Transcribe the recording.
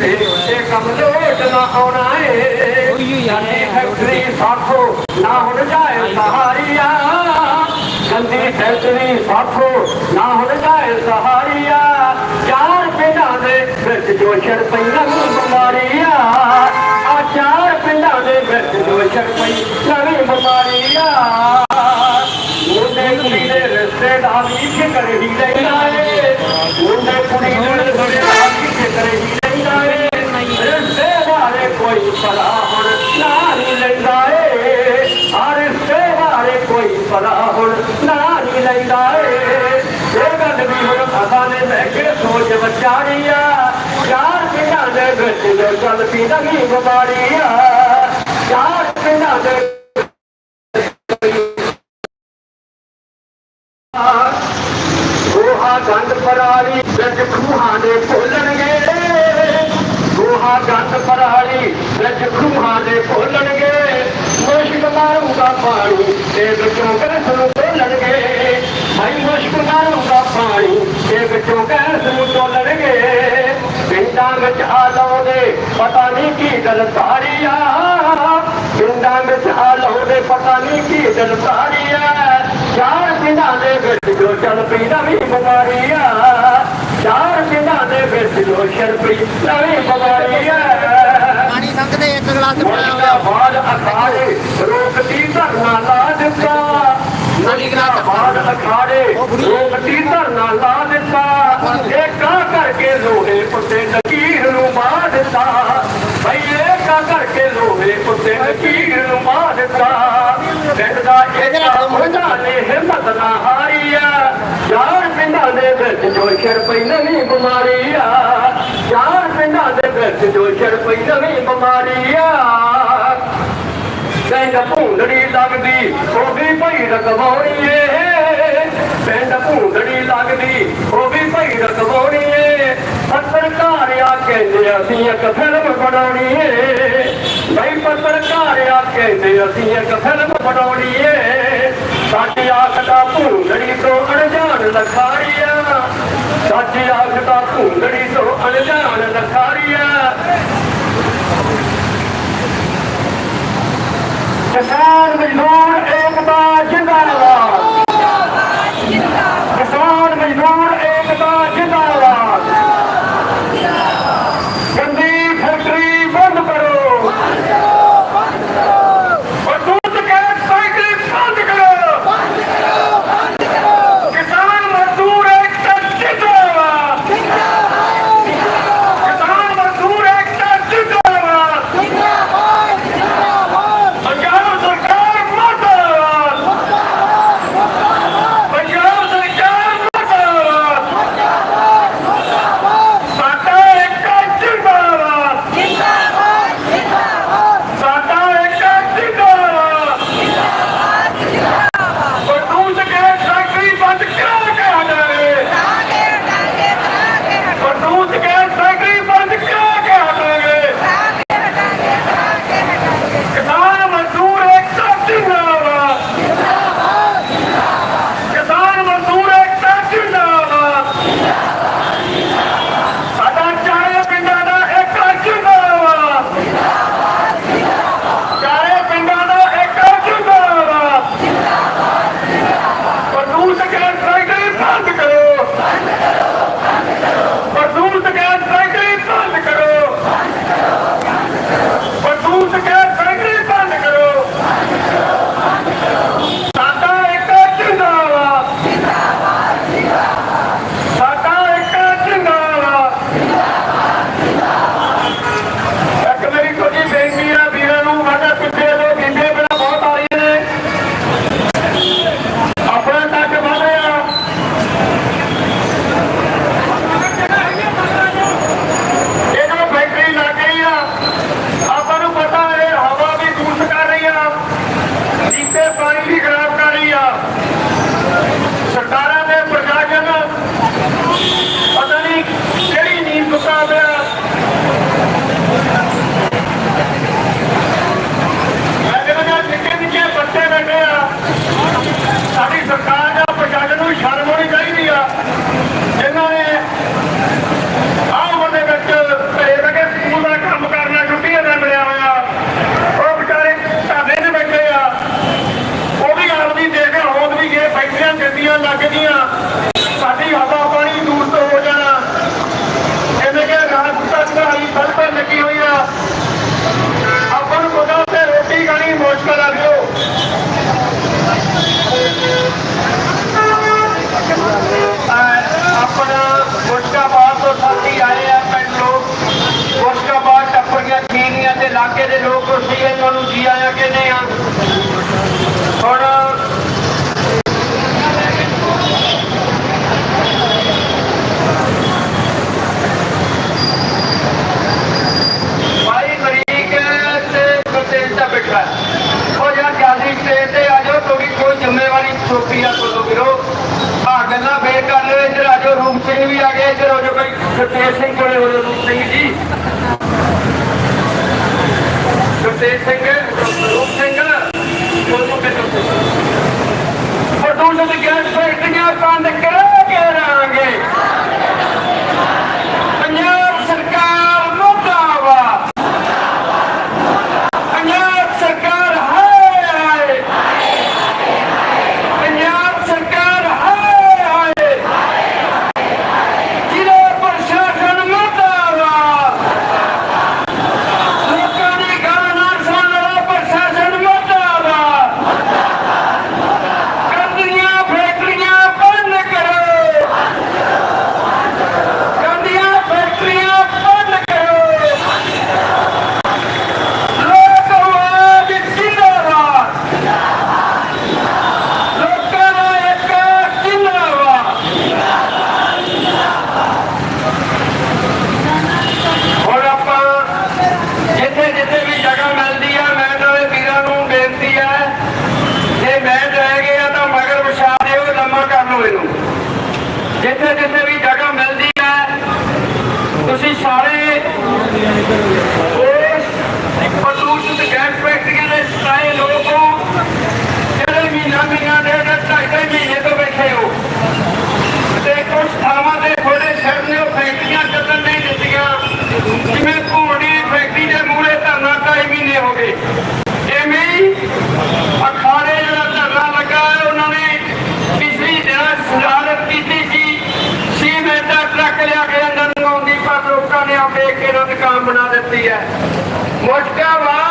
ਤੇ ਇਹ ਕੰਮ ਲੋਟ ਨਾ ਆਉਣਾ ਏ ਫੈਕਟਰੀ ਸਾਖੋ ਨਾ ਹੁਣ ਜਾਏ ਸਹਾਰੀਆ ਗੰਦੀ ਫੈਕਟਰੀ ਸਾਖੋ ਨਾ ਹੁਣ ਜਾਏ ਸਹਾਰੀਆ ਚਾਰ ਪਿੰਡਾਂ ਦੇ ਵਿੱਚ ਜੋ ਛੜ ਪਈ ਨਵੀਂ ਬਿਮਾਰੀ ਆ ਚਾਰ ਪਿੰਡਾਂ ਦੇ ਵਿੱਚ ਜੋ ਛੜ ਪਈ ਨਵੀਂ ਬਿਮਾਰੀ ਮੁੰਡੇ ਕੁੜੀ ਦੇ ਰਿਸ਼ਤੇ ਦਾ ਵੀ ਫਿਕਰ ਹੀ ਲੈਂਦਾ ਏ ਮੁੰਡੇ ਕੁੜੀ ਦੇ ਵੀ ਫਿਕਰ ਹੀ ਲੈਂਦਾ ਏ ਰਿਸ਼ਤੇ ਬਾਰੇ ਕੋਈ ਪਲਾ ਹੁਣ ਨਾ ਨਹੀਂ ਲੈਂਦਾ ਏ ਆ ਰਿਸ਼ਤੇ ਬਾਰੇ ਕੋਈ ਪਲਾ ਹੁਣ ਨਾ ਨਹੀਂ ਲੈਂਦਾ ਏ ਇਹ ਗੱਲ ਵੀ ਹੁਣ ਅਸਾਂ ਨੇ ਲੈ ਕੇ ਸੋਚ ਚਾਰ ਪਿੰਡਾਂ ਦੇ ਵਿੱਚ ਜੋ ਚੱਲ ਪਈ ਨਵੀਂ ਬਿਮਾਰੀ ਚਾਰ ਪਿੰਡਾਂ ਦੇ ਗੋਹਾ ਗੰਦ ਪਰਾਲੀ ਵਿੱਚ ਖੂਹਾਂ ਦੇ ਭੁੱਲਣਗੇ ਗੋਹਾ ਗੰਦ ਪਰਾਲੀ ਵਿੱਚ ਖੂਹਾਂ ਦੇ ਭੁੱਲਣਗੇ ਮੁਸ਼ਕ ਮਾਰੂਗਾ ਪਾਣੀ ਤੇ ਵਿੱਚੋਂ ਗੈਸ ਨੂੰ ਤੋਲਣਗੇ ਭਾਈ ਮੁਸ਼ਕ ਮਾਰੂਗਾ ਪਾਣੀ ਤੇ ਵਿੱਚੋਂ ਗੈਸ ਨੂੰ ਵਿੱਚ ਆ ਲਾਉਂਦੇ ਪਤਾ ਨਹੀਂ ਕੀ ਗੱਲ ਸਾਰੀ ਆ ਪਿੰਡਾਂ ਵਿੱਚ ਆ ਲਾਉਂਦੇ ਪਤਾ ਨਹੀਂ ਕੀ ਗੱਲ ਸਾਰੀ ਆ ਚਾਰ ਪਿੰਡਾਂ ਦੇ ਵਿੱਚ ਜੋ ਚੱਲ ਪਈ ਨਵੀਂ ਬਿਮਾਰੀ ਆ ਚਾਰ ਪਿੰਡਾਂ ਦੇ ਵਿੱਚ ਜੋ ਪਈ ਨਵੀਂ ਬਿਮਾਰੀ ਆ ਪਾਣੀ ਸੰਗਦੇ ਇੱਕ ਗਲਾਸ ਮੋਸ਼ਕਾ ਬਾਦ ਅਖਾੜੇ ਰੋਕਤੀ ਧਰਨਾ ਲਾ ਦਿੱਤਾ। ਮੋਸ਼ਕਾ ਬਾਦ ਅਖਾੜੇ ਰੋਕਤੀ ਧਰਨਾ ਲਾ ਦਿੱਤਾ। ਇਹ ਕਾ ਕਰਕੇ ਲੋਹੇ ਉੱਤੇ ਨਕੀਰ ਨੂੰ ਮਾਰ ਦਿੱਤਾ ਭਈ ਇਹ ਕਾ ਕਰਕੇ ਲੋਹੇ ਉੱਤੇ ਨੂੰ ਮਾਰ ਦਿੱਤਾ ਪਿੰਡ ਦਾ ਇੱਕ ਮੁੰਡਾ ਨੇ ਹਿੰਮਤ ਨਾ ਹਾਰੀ ਆ ਚਾਰ ਪਿੰਡਾਂ ਦੇ ਵਿੱਚ ਜੋ ਛੜ ਪਈ ਨਵੀਂ ਬਿਮਾਰੀ ਆ ਚਾਰ ਪਿੰਡਾਂ ਦੇ ਵਿੱਚ ਜੋ ਛੜ ਪਈ ਨਵੀਂ ਬਿਮਾਰੀ ਆ। ਪਿੰਡ ਭੂੰਦੜੀ ਲੱਗਦੀ ਉਹ ਵੀ ਭਈ ਰਕਵਾਉਣੀ ਏ। ਪਿੰਡ ਭੂੰਦੜੀ ਲੱਗਦੀ ਉਹ ਵੀ ਭਈ ਰਕਵਾਉਣੀ ਏ ਪੱਤਰਕਾਰ ਆ ਕਹਿੰਦੇ ਅਸੀਂ ਇੱਕ ਫਿਲਮ ਬਣਾਉਣੀ ਏ। ਬਈ ਪੱਤਰਕਾਰ ਆ ਕਹਿੰਦੇ ਅਸੀਂ ਇੱਕ ਫਿਲਮ ਬਣਾਉਣੀ ਸਾਡੀ ਆਖ ਦਾ ਭੂੰਦੜੀ ਤੋਂ ਅਣਜਾਣ ਲਖਾਰੀਆ ਸਾਡੀ ਆਖ ਦਾ ਭੂੰਦੜੀ ਤੋਂ ਅਣਜਾਣ ਲਖਾਰੀਆ ਕਿਸਾਨ ਮਜ਼ਦੂਰ ਇੱਧਰ ਹੋ ਜੋ ਕੋਈ ਗੁਰਤੇਜ ਸਿੰਘ ਕੋਲੇ ਹੋ ਜੋ ਸਿੰਘ ਜੀ। ਗੁਰਤੇਜ ਸਿੰਘ, ਰੂਪ ਸਿੰਘ ਜੇ ਮੈਂ ਰਹਿ ਗਿਆ ਤਾਂ ਮਗਰ ਵਿਛਾ ਦਿਓ ਲੰਮਾ ਕਰ ਲਓ ਇਹਨੂੰ। ਜਿੱਥੇ ਜਿੱਥੇ ਵੀ ਜਗ੍ਹਾ ਮਿਲਦੀ ਹੈ, ਤੁਸੀਂ ਸਾਰੇ ਪ੍ਰਦੂਸ਼ਿਤ ਗੈਸ ਫੈਕਟਰੀਆਂ ਦੇ ਸਾਰੇ ਲੋਕ pode ter lá